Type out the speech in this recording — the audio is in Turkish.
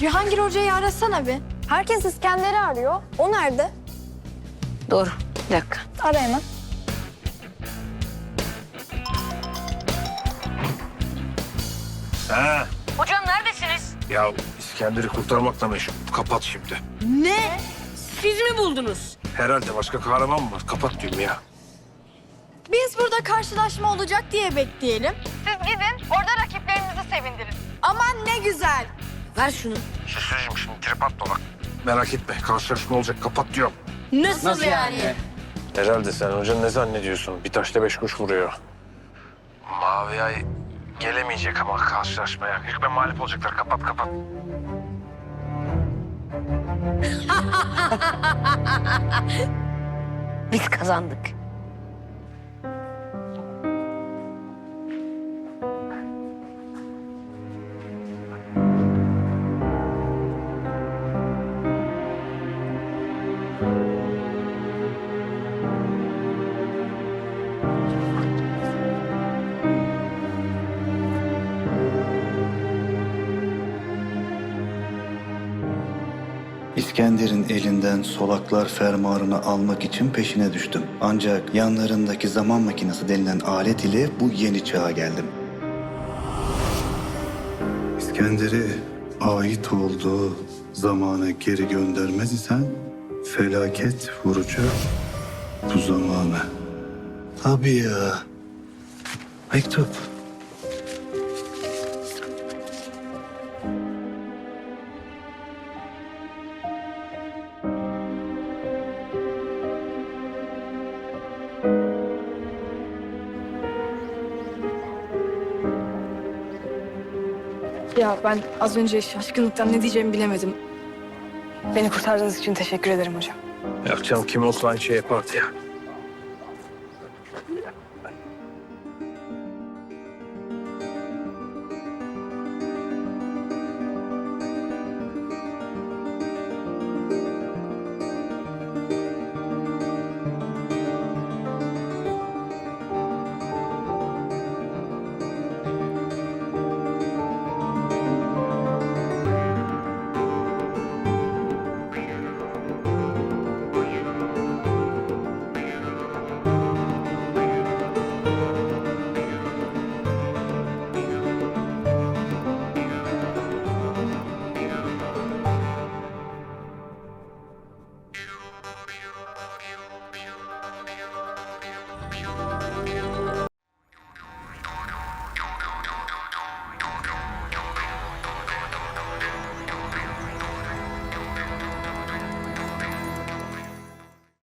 Cihangir Hoca'yı arasana bir. Herkes İskender'i arıyor. O nerede? Doğru. Bir dakika. Ara hemen. Ha. Hocam neredesiniz? Ya İskender'i kurtarmakla meşgul. Kapat şimdi. Ne? Siz mi buldunuz? Herhalde başka kahraman mı var? Kapat diyorum ya. Biz burada karşılaşma olacak diye bekleyelim. Siz gidin orada rakiplerinizi sevindirin. Ver şunu. Şaşıracağım şimdi trip at dolak. Merak etme karşılaşma olacak kapat diyorum. Nasıl, yani? Herhalde sen hoca ne zannediyorsun? Bir taşla beş kuş vuruyor. Mavi ay gelemeyecek ama karşılaşmaya. Hükme mağlup olacaklar. Kapat kapat. Biz kazandık. İskender'in elinden solaklar fermuarını almak için peşine düştüm. Ancak yanlarındaki zaman makinesi denilen alet ile bu yeni çağa geldim. İskender'i ait olduğu zamana geri göndermez isen felaket vuracak bu zamanı. Tabii ya. Mektup. Ya ben az önce şaşkınlıktan ne diyeceğimi bilemedim. Beni kurtardığınız için teşekkür ederim hocam. Yakacağım kim olsa aynı şey yapardı ya.